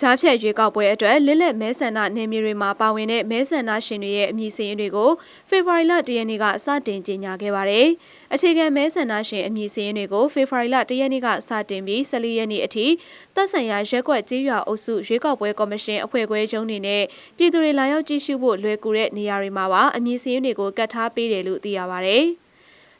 ကြားဖြတ်ရွေးကောက်ပွဲအတွက်လစ်လက်မဲဆန္ဒနယ်မြေတွေမှာပါဝင်တဲ့မဲဆန္ဒရှင်တွေရဲ့အမည်စာရင်းတွေကိုဖေဖော်ဝါရီလ၁ရက်နေ့ကစတင်ကြေညာခဲ့ပါတယ်။အခြေခံမဲဆန္ဒရှင်အမည်စာရင်းတွေကိုဖေဖော်ဝါရီလ၁ရက်နေ့ကစတင်ပြီး14ရက်နေ့အထိသက်ဆိုင်ရာရက်ကွက်ကြေးရွာအုပ်စုရွေးကောက်ပွဲကော်မရှင်အဖွဲ့ခွဲရုံးတွေနဲ့ပြည်သူတွေလာရောက်ကြည့်ရှုဖို့လွယ်ကူတဲ့နေရာတွေမှာပါအမည်စာရင်းတွေကိုကတ်ထားပေးတယ်လို့သိရပါတယ်။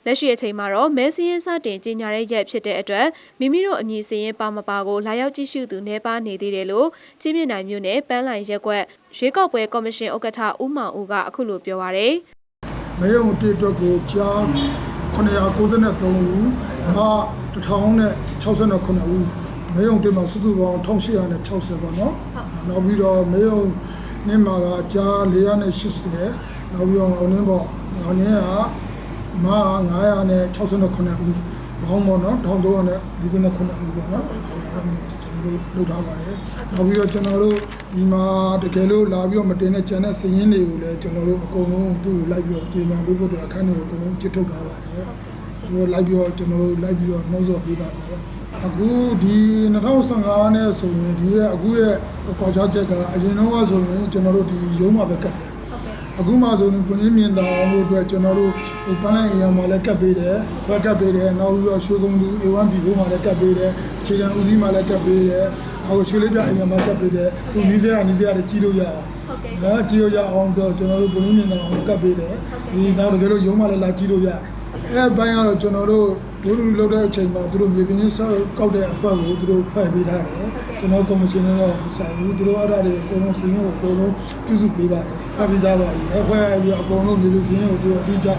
လက်ရှိအချိန်မှာတော့မဲစင်းရင်စတင်ကြီးညာတဲ့ရက်ဖြစ်တဲ့အတွက်မိမိတို့အမည်စင်းရင်ပါမပါကိုလာရောက်ကြည့်ရှုသူနေပါနေသေးတယ်လို့ကြီးမြင့်နိုင်မြို့နယ်ပန်းလိုင်ရက်ကွက်ရွေးကောက်ပွဲကော်မရှင်ဥက္ကဋ္ဌဦးမောင်ဦးကအခုလိုပြောပါရယ်မဲရုံတေအတွက်ကိုကြား993ဦးငါ1069ဦးမဲရုံတေမှာစုစုပေါင်း1860ပေါ့နော်နောက်ပြီးတော့မဲရုံနေ့မှာကကြား480နောက်ပြီးတော့အုံင်းပေါ့နောက်နေ့က မ969ဦးဘောင်းပေါ့နော်1349ဦးပေါ့နော်ကျွန်တော်တို့လုပ်ထားပါတယ်နောက်ပြီးတော့ကျွန်တော်တို့ဒီမှာတကယ်လို့လာပြီးတော့မတင်တဲ့ကျန်တဲ့စည်ရင်းတွေကိုလည်းကျွန်တော်တို့အကုန်လုံးသူ့ကိုလိုက်ပြီးတော့ပြင်ပပေးဖို့အတွက်အခန်းတွေကိုအကုန်လုံးချစ်ထုတ်ထားပါတယ်သူတို့လိုက်ပြီးတော့ကျွန်တော်တို့လိုက်ပြီးတော့နှုတ်ဆော်ပေးပါတယ်အခုဒီ2015နဲ့ဆိုရင်ဒီရဲ့အခုရဲ့ခေါ်ချချက်ကအရင်တော့ဆိုရင်ကျွန်တော်တို့ဒီရုံးမှာပဲကတ်တယ် အခုမှဆိုရင်ပြည်မြင့်တောင်တို့အတွက်ကျွန်တော်တို့ဟိုပန်းလိုက်အရာမှာလည်းကတ်ပေးတယ်ဘက်ကတ်ပေးတယ်နောက်ပြီးတော့ရွှေကုန်းသူ A1 ပြည်ဖို့မှာလည်းကတ်ပေးတယ်အခြေခံဦးစီးမှာလည်းကတ်ပေးတယ်အခုရွှေလေးပြအရာမှာကတ်ပေးတယ်သူနီးစရာနီးစရာတွေကြီးလို့ရအောင်ဟုတ်ကဲ့နော်ကြည့်လို့ရအောင်တော့ကျွန်တော်တို့ပြည်မြင့်တောင်ကတ်ပေးတယ်ဒီနောက်တကယ်လို့ရုံးမှာလည်းလာကြည့်လို့ရအဲဘိုင်းကတော့ကျွန်တော်တို့ ဒုလူလောက်တဲ့အချိန်မှာသူတို့မြေပြင်ဆောက်ကောက်တဲ့အပတ်ကိုသူတို့ဖွဲ့ပေးထားတယ်ကျွန်တော်ကော်မရှင်နဲ့တော့မဆိုင်ဘူးသူတို့အဲ့ဒါတွေအကုန်လုံးစီရင်ကိုအကုန်လုံးပြုစုပေးပါတယ်ဖတ်ပြီးသားပါပြီအဖွဲပြီးတော့အကုန်လုံးမြေပြင်စီရင်ကိုသူတို့အတိအကျ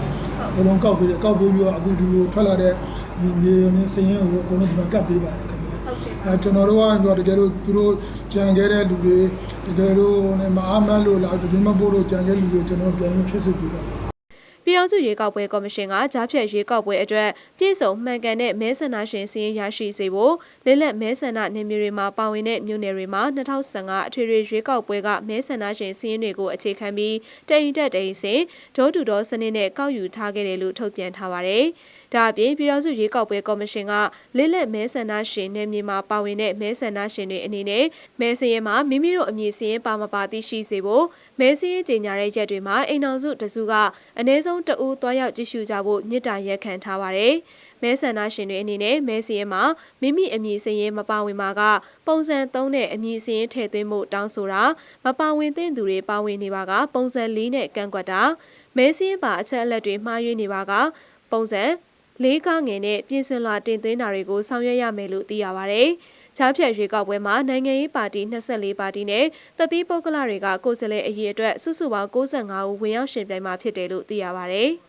အကုန်လုံးကောက်ပေးတယ်ကောက်ပေးပြီးတော့အခုဒီကိုထွက်လာတဲ့ဒီမြေရင်းစီရင်ကိုအကုန်လုံးဒီမှာကတ်ပေးပါတယ်ခင်ဗျာဟုတ်ကဲ့အဲကျွန်တော်တို့ကတော့တကယ်လို့သူတို့ကြံခဲ့တဲ့လူတွေတကယ်လို့နဲ့မအားမန်းလို့လာဒီမဖို့လို့ကြံခဲ့လူတွေကျွန်တော်ပြန်ပြီးဖြစ်စုပြီးတော့ ပြည်တော်စုရွေးကောက်ပွဲကော်မရှင်ကကြားဖြတ်ရွေးကောက်ပွဲအတွက်ပြည်စုံမှန်ကန်တဲ့မဲဆန္ဒရှင်စည်းရရှိစေဖို့လက်လက်မဲဆန္ဒနယ်မြေတွေမှာပါဝင်တဲ့မြို့နယ်တွေမှာ2015အထွေထွေရွေးကောက်ပွဲကမဲဆန္ဒရှင်စည်းရင်းတွေကိုအခြေခံပြီးတအိမ်တက်တအိမ်စင်ဒိုးတူတော်စနစ်နဲ့ကောက်ယူထားခဲ့တယ်လို့ထုတ်ပြန်ထားပါတယ်။ဒါအပြင်ပြည်တော်စုရွေးကောက်ပွဲကော်မရှင်ကလက်လက်မဲဆန္ဒရှင်နယ်မြေမှာပါဝင်တဲ့မဲဆန္ဒရှင်တွေအနေနဲ့မဲစရင်မှာမိမိတို့အမည်စရင်ပါမပါသိရှိစေဖို့မဲစရင်ကြေညာတဲ့ရက်တွေမှာအိမ်အောင်စုတစုကအနည်းဆုံးတဦးသွားရောက်ကြည့်ရှုကြဖို့မြစ်တာရက်ခံထားပါတယ်။မဲဆန္ဒရှင်တွေအနေနဲ့မဲစရင်မှာမိမိအမည်စရင်မပါဝင်မှာကပုံစံ3နဲ့အမည်စရင်ထည့်သွင်းမှုတောင်းဆိုတာမပါဝင်သင့်သူတွေပါဝင်နေပါကပုံစံ4နဲ့ကန့်ကွက်တာမဲစရင်ပါအချက်အလက်တွေမှားယွင်းနေပါကပုံစံလေးကားငယ်နဲ့ပြင်ဆင်လွှာတင်သွင်းတာတွေကိုဆောင်ရွက်ရမယ်လို့သိရပါဗျ။ ချားဖြတ်ရွေးကောက်ပွဲမှာနိုင်ငံရေးပါတီ24ပါတီနဲ့တသီးပုဂ္ဂလတွေကကိုယ်စားလှယ်အရေးအတွက်စုစုပေါင်း65ဦးဝင်ရောက်ရှင်ပြိုင်မှာဖြစ်တယ်လို့သိရပါဗျ။